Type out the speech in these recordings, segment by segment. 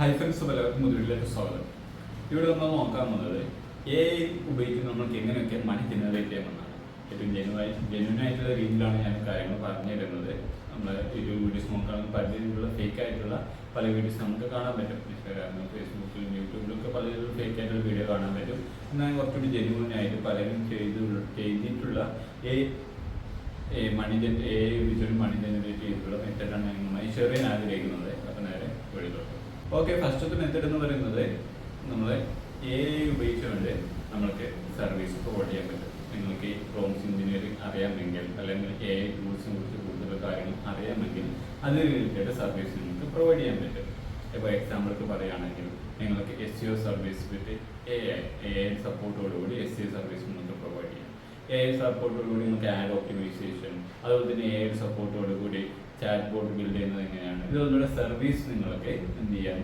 Hi friends മുതിരിലേക്ക് സ്വാഗതം. ഇവിടെ നമ്മൾ നോക്കാൻ പോകുന്നത് എ ഐ ഉപയോഗിച്ച് നമ്മൾക്ക് എങ്ങനെയൊക്കെ മണി ജനറേറ്റ് ചെയ്യാമെന്നാണ്. ഏറ്റവും ജെനുവായി ജെന്യൂൻ ആയിട്ടുള്ള രീതിയിലാണ് ഞാൻ കാര്യങ്ങൾ പറഞ്ഞു തരുന്നത്. നമ്മൾ ഒരു വീഡിയോസ് നോക്കുകയാണെങ്കിൽ പല രീതിയിലുള്ള ഫേക്ക് ആയിട്ടുള്ള പല വീഡിയോസ് നമുക്ക് കാണാൻ പറ്റും. ഇൻസ്റ്റാഗ്രാമിലും ഫേസ്ബുക്കിലും യൂട്യൂബിലും ഒക്കെ പല രീതിയിലുള്ള ഫേക്ക് ആയിട്ടുള്ള വീഡിയോ കാണാൻ പറ്റും. എന്നാൽ കുറച്ചുകൂടി ജെന്യൂൻ ആയിട്ട് പലരും ചെയ്ത് ചെയ്തിട്ടുള്ള എ മണി ജൻ എ ഉപയോഗിച്ചൊരു മണി ജനറേറ്റ് ചെയ്തിട്ടുള്ള മെത്തേഡാണ് ഞാൻ ഷെയർ ചെയ്യാൻ ആഗ്രഹിക്കുന്നത്. ഓക്കെ ഫസ്റ്റത്തെ മെത്തേഡ് എന്ന് പറയുന്നത് നമ്മൾ എ ഉപയോഗിച്ചുകൊണ്ട് നമ്മൾക്ക് സർവീസ് പ്രൊവൈഡ് ചെയ്യാൻ പറ്റും. നിങ്ങൾക്ക് ഈ പ്രോംസ് എഞ്ചിനീയറിംഗ് അറിയാമെങ്കിൽ അല്ലെങ്കിൽ എ ഐ ടൂൾസിനെ കുറിച്ച് കൂടുതൽ കാര്യങ്ങൾ അറിയാമെങ്കിൽ അത് റിലേറ്റഡ് സർവീസ് നിങ്ങൾക്ക് പ്രൊവൈഡ് ചെയ്യാൻ പറ്റും. ഇപ്പോൾ എക്സാമ്പിൾക്ക് പറയുകയാണെങ്കിൽ നിങ്ങൾക്ക് S C O service with A I A I സപ്പോർട്ടോടുകൂടി S C O service നിങ്ങൾക്ക് പ്രൊവൈഡ് ചെയ്യാം. എ ഐ സപ്പോർട്ടോടുകൂടി നിങ്ങൾക്ക് ആഡ് ഓപ്റ്റിമൈസേഷൻ അതുപോലെ തന്നെ എ ഐ സപ്പോർട്ടോടുകൂടി ചാറ്റ് ബോർഡ് ബിൽഡ് ചെയ്യുന്നത് എങ്ങനെയാണ്? ഇതൊന്നുള്ള സർവീസ് നിങ്ങൾക്ക് എന്ത് ചെയ്യാം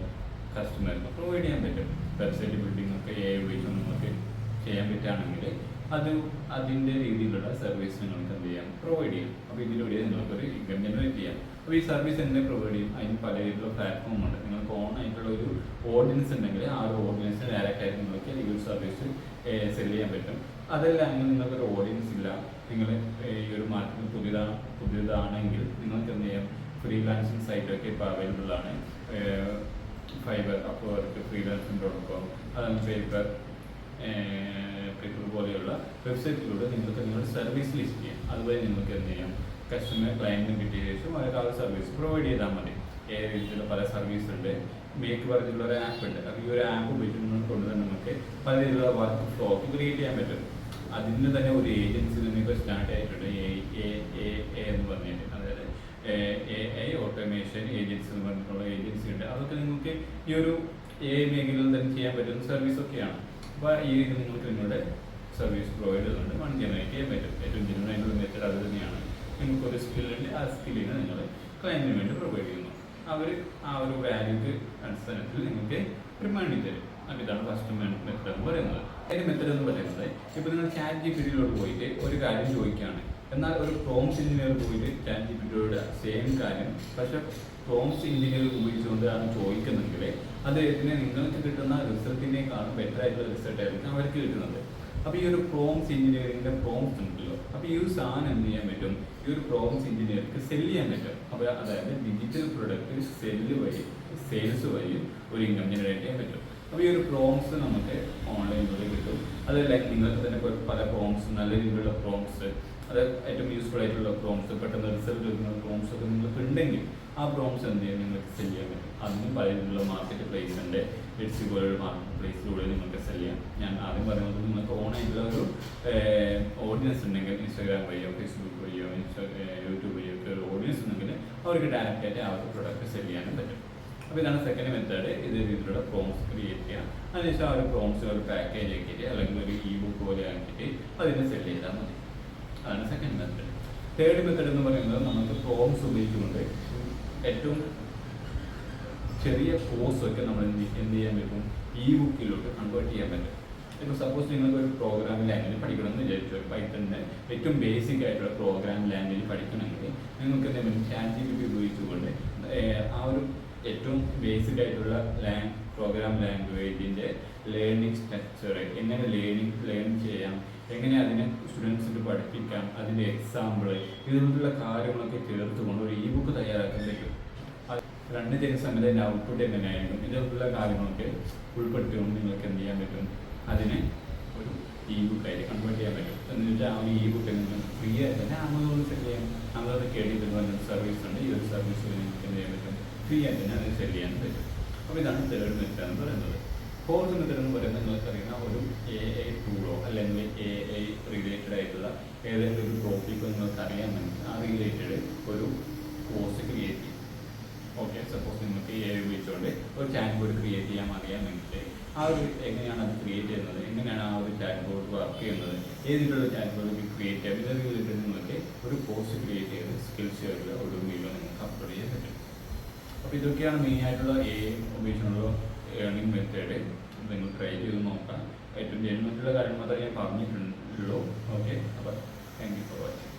കസ്റ്റമർക്ക് പ്രൊവൈഡ് ചെയ്യാൻ പറ്റും. വെബ്സൈറ്റ് ബിൽഡിംഗ് ഒക്കെ എ ഉപയോഗിച്ച് നിങ്ങൾക്ക് ചെയ്യാൻ പറ്റുകയാണെങ്കിൽ അത് അതിന്റെ രീതിയിലുള്ള സർവീസ് നിങ്ങൾക്ക് എന്ത് ചെയ്യാം? പ്രൊവൈഡ് ചെയ്യാം. അപ്പോൾ ഇതിലൂടെ നിങ്ങൾക്കൊരു ഇൻകം ജനറേറ്റ് ചെയ്യാം. അപ്പോൾ ഈ സർവീസ് എങ്ങനെ പ്രൊവൈഡ് ചെയ്യും? അതിന് പല രീതിയിലുള്ള പ്ലാറ്റ്ഫോം ഉണ്ട്. നിങ്ങൾക്ക് ഓൺ ആയിട്ടുള്ള ഒരു ഓഡിയൻസ് ഉണ്ടെങ്കിൽ ആ ഒരു ഓഡിയൻസിന് ഡയറക്റ്റ് ആയിട്ട് നിങ്ങൾക്ക് ഈ ഒരു സർവീസ് സെൽ ചെയ്യാൻ പറ്റും. അതല്ല അങ്ങനെ നിങ്ങൾക്കൊരു ഓഡിയൻസ് ഇല്ല. നിങ്ങൾ ഈ ഒരു മാർക്കറ്റിൽ പുതിയതാ പുതിയതാണെങ്കിൽ നിങ്ങൾക്ക് എന്ത് ചെയ്യാം ഫ്രീലാൻസിങ് സൈറ്റൊക്കെ ഇപ്പോൾ അവൈലബിൾ ആണ്. ഫൈബർ അപ്പോൾ അവർക്ക് ഫ്രീലാൻസിങ് ഡോട്ട് കോം അതാണ് പേപ്പർ പേപ്പർ പോലെയുള്ള വെബ്സൈറ്റിലൂടെ നിങ്ങൾക്ക് നിങ്ങളുടെ സർവീസ് ലിസ്റ്റ് ചെയ്യാം. അതുപോലെ നിങ്ങൾക്ക് എന്ത് ചെയ്യാം? കസ്റ്റമർ ക്ലയന്റിന് കിട്ടിയ ശേഷം അവർക്ക് ആ സർവീസ് പ്രൊവൈഡ് ചെയ്താൽ മതി. ഏത് രീതിയിലുള്ള പല സർവീസ് ഉണ്ട്. മേക്ക് പറഞ്ഞിട്ടുള്ള ഒരു ആപ്പ് ഉണ്ട്. അപ്പോൾ ഈ ഒരു ആപ്പ് ഉപയോഗിച്ചുകൊണ്ട് കൊണ്ട് തന്നെ നമുക്ക് പല രീതിയിലുള്ള വർക്ക് ഫ്ലോ ക്രിയേറ്റ് ചെയ്യാൻ പറ്റും. അതിന് തന്നെ ഒരു ഏജൻസി തന്നെ ഇപ്പോൾ സ്റ്റാർട്ട് ആയിട്ടുണ്ട് എ എ എന്ന് പറഞ്ഞിട്ട്. അതായത് എ ഐ ഓട്ടോമേഷൻ ഏജൻസി എന്ന് പറഞ്ഞിട്ടുള്ള ഏജൻസി ഉണ്ട്. അതൊക്കെ നിങ്ങൾക്ക് ഈ ഒരു എ മേഖലയിൽ തന്നെ ചെയ്യാൻ പറ്റുന്ന സർവീസ് ഒക്കെയാണ്. അപ്പോൾ ഈ രീതി നിങ്ങൾക്ക് നിങ്ങളുടെ സർവീസ് പ്രൊവൈഡ് ചെയ്തുകൊണ്ട് മൺ ജനറേറ്റ് ചെയ്യാൻ പറ്റും. ഏറ്റവും ജനറായിട്ടുള്ള മെത്തേഡ് അത് തന്നെയാണ്. നിങ്ങൾക്ക് ഒരു സ്കില്ലുണ്ട് ആ സ്കില്ലിനെ നിങ്ങൾ ക്ലയന്റിന് വേണ്ടി പ്രൊവൈഡ് ചെയ്യുന്നു. അവർ ആ ഒരു വാല്യൂക്ക് അടിസ്ഥാനത്തിൽ നിങ്ങൾക്ക് ഒരു മണി തരും. അപ്പോൾ ഇതാണ് ഫസ്റ്റ് മെത്തേഡ് എന്ന് പറയുന്നത്. അതിന്റെ മെത്തേഡ് എന്ന് പറയുന്നത് ഇപ്പോൾ നിങ്ങൾ ചാറ്റ് ജി പിടിയിലോട്ട് പോയിട്ട് ഒരു കാര്യം ചോദിക്കുകയാണ്. എന്നാൽ ഒരു പ്രോംസ് എഞ്ചിനീയർ പോയിട്ട് ചാറ്റ് ജി പി സെയിം കാര്യം. പക്ഷെ പ്രോംസ് എഞ്ചിനീയർ ഉപയോഗിച്ചുകൊണ്ട് ആണ് ചോദിക്കുന്നെങ്കിൽ അദ്ദേഹത്തിന് നിങ്ങൾക്ക് കിട്ടുന്ന റിസൾട്ടിനേക്കാളും ബെറ്റർ ആയിട്ടുള്ള റിസൾട്ട് ആയിരിക്കും അവർക്ക് കിട്ടുന്നത്. അപ്പോൾ ഈ ഒരു പ്രോംസ് എഞ്ചിനീയറിംഗിന്റെ പ്രോംസ് ഉണ്ടല്ലോ. അപ്പോൾ ഈ ഒരു സാധനം എന്ത് ചെയ്യാൻ പറ്റും? ഈ ഒരു പ്രോംസ് എഞ്ചിനീയർക്ക് സെൽ ചെയ്യാൻ പറ്റും. അപ്പോൾ അതായത് ഡിജിറ്റൽ പ്രൊഡക്റ്റ് സെല്ല് വഴി സെയിൽസ് വഴി ഒരു ഇൻകം ജനറേറ്റ് ചെയ്യാൻ പറ്റും. അപ്പോൾ ഈ ഒരു പ്രോംസ് നമുക്ക് ഓൺലൈനിലൂടെ കിട്ടും. ലൈക്ക് നിങ്ങൾക്ക് തന്നെ പല പ്രോംസ് നല്ല രീതിയിലുള്ള പ്രോംസ് അത് ഏറ്റവും യൂസ്ഫുൾ ആയിട്ടുള്ള പ്രോംസ് പെട്ടെന്ന് റിസൾട്ട് വരുന്ന പ്രോംസ് ഒക്കെ നിങ്ങൾക്ക് ഉണ്ടെങ്കിൽ ആ പ്രോംസ് എന്ത് ചെയ്യാൻ നിങ്ങൾക്ക് സെൽ ചെയ്യാൻ പറ്റും. അതിനും പല രീതിയിലുള്ള മാർക്കറ്റ് പ്ലേസ് ഉണ്ട് എഡ്സി പോലുള്ള മാർക്കറ്റ് പ്ലേസിലൂടെ നിങ്ങൾക്ക് സെൽ ചെയ്യാം. ഞാൻ ആദ്യം പറയുന്നത് നിങ്ങൾക്ക് ഓൺ ആയിട്ടുള്ള ഒരു ഓഡിയൻസ് ഉണ്ടെങ്കിൽ ഇൻസ്റ്റാഗ്രാം വഴിയോ ഫേസ്ബുക്ക് വഴിയോ യൂട്യൂബ് വഴിയോ ഒക്കെ ഒരു ഓഡിയൻസ് ഉണ്ടെങ്കിൽ അവർക്ക് ഡയറക്റ്റ് ആയിട്ട് ആ പ്രൊഡക്റ്റ് സെൽ ചെയ്യാനും പറ്റും. അപ്പോൾ ഇതാണ് സെക്കൻഡ് മെത്തേഡ് ഇത് രീതിയിലുള്ള പ്രോംസ് ക്രിയേറ്റ് ചെയ്യുക. അതിനുശേഷം ആ ഒരു പ്രോംസ് ഒരു പാക്കേജ് ആക്കിയിട്ട് അല്ലെങ്കിൽ ഒരു ഇ ബുക്ക് പോലെ ആക്കിയിട്ട് അതിനെ സെൽ ചെയ്താൽ മതി. അതാണ് സെക്കൻഡ് മെത്തേഡ് തേർഡ് മെത്തേഡ് എന്ന് പറയുന്നത് നമുക്ക് പ്രോംസ് ഉപയോഗിക്കുന്നുണ്ട്. ഏറ്റവും ചെറിയ കോഴ്സ് ഒക്കെ നമ്മൾ എന്ത് ചെയ്യാൻ പറ്റും? ഇ ബുക്കിലോട്ട് കൺവേർട്ട് ചെയ്യാൻ പറ്റും. ഇപ്പോൾ സപ്പോസ് നിങ്ങൾക്ക് ഒരു പ്രോഗ്രാം ലാംഗ്വേജ് പഠിക്കണം എന്ന് വിചാരിച്ചു. പൈത്തണിന്റെ ഏറ്റവും ബേസിക് ആയിട്ടുള്ള പ്രോഗ്രാം ലാംഗ്വേജ് പഠിക്കണമെങ്കിൽ നിങ്ങൾക്ക് എന്തെങ്കിലും ചാറ്റ് ജി പി ഉപയോഗിച്ചുകൊണ്ട് ആ ഒരു ഏറ്റവും ബേസിക് ആയിട്ടുള്ള ലാങ് പ്രോഗ്രാം ലാംഗ്വേജിന്റെ ലേണിംഗ് സ്ട്രക്ചർ എങ്ങനെ ലേണിംഗ് ലേൺ ചെയ്യാം എങ്ങനെ അതിനെ സ്റ്റുഡൻസിന് പഠിപ്പിക്കാം അതിന്റെ എക്സാമ്പിൾ ഇതുപോലുള്ള കാര്യങ്ങളൊക്കെ ചേർത്തുകൊണ്ട് ഒരു ഇ ബുക്ക് തയ്യാറാക്കാൻ പറ്റും. രണ്ട് ചെയ്യുന്ന സമയത്ത് അതിന്റെ ഔട്ട്പുട്ട് എങ്ങനെയായിരിക്കും ഇതുപോലുള്ള കാര്യങ്ങളൊക്കെ ഉൾപ്പെടുത്തിക്കൊണ്ട് നിങ്ങൾക്ക് എന്ത് ചെയ്യാൻ പറ്റും അതിനെ ഒരു ഇ ബുക്കായിട്ട് കൺവേർട്ട് ചെയ്യാൻ പറ്റും. എന്നിട്ട് ആ ഇ ബുക്ക് നിങ്ങൾക്ക് ഫ്രീ ആയിട്ട് തന്നെ ആമസോണിൽ സെൽ ചെയ്യാം. ആമസോണിൽ കേട്ടിട്ട് സർവീസ് ഉണ്ട് ഈ ഒരു സർവീസ് നിങ്ങൾക്ക് എന്ത് ചെയ്യാൻ പറ്റും ഫ്രീ ആയിട്ട് തന്നെ അത് സെൽ ചെയ്യാൻ പറ്റും. അപ്പോൾ ഇതാണ് തേർഡ് മെത്തേഡ് എന്ന് പറയുന്നത്. ഫോർത്ത് മെത്തേഡ് എന്ന് പറയുന്നത് നിങ്ങൾക്കറിയുന്ന ഒരു എ ഐ ടൂളോ അല്ലെങ്കിൽ എ ഐ റിലേറ്റഡ് ആയിട്ടുള്ള ഏതെങ്കിലും ഒരു ടോപ്പിക്കോ നിങ്ങൾക്ക് അറിയാമെങ്കിൽ ആ റിലേറ്റഡ് ഒരു കോഴ്സ് ക്രിയേറ്റ് ചെയ്യും. ഓക്കെ സപ്പോസ് നിങ്ങൾക്ക് എ ഐ ഉപയോഗിച്ചുകൊണ്ട് ഒരു ചാറ്റ് ബോർഡ് ക്രിയേറ്റ് ചെയ്യാൻ അറിയാമെങ്കിൽ ആ ഒരു എങ്ങനെയാണ് അത് ക്രിയേറ്റ് ചെയ്യുന്നത്? എങ്ങനെയാണ് ആ ഒരു ചാറ്റ് ബോർഡ് വർക്ക് ചെയ്യുന്നത്? ഏതിലുള്ള ചാറ്റ് ബോർഡ് ക്രിയേറ്റ് ചെയ്യാം? ഇത് റിലേറ്റഡ് നിങ്ങൾക്ക് ഒരു കോഴ്സ് ക്രിയേറ്റ് ചെയ്ത് സ്കിൽസ് ഒരു വീഡിയോ നിങ്ങൾക്ക് അപ്ലോഡ് ചെയ്യാൻ പറ്റും. അപ്പോൾ ഇതൊക്കെയാണ് മെയിൻ ആയിട്ടുള്ള എ ഏർണിംഗ് മെത്തേഡ് നിങ്ങൾ ട്രൈ ചെയ്ത് നോക്കാം. ഏറ്റവും ജെന്യൂൻ കാര്യങ്ങൾ കാര്യം മാത്രമേ ഞാൻ പറഞ്ഞിട്ടുള്ളൂ. ഓക്കെ അപ്പോൾ താങ്ക് യു ഫോർ വാച്ചിങ്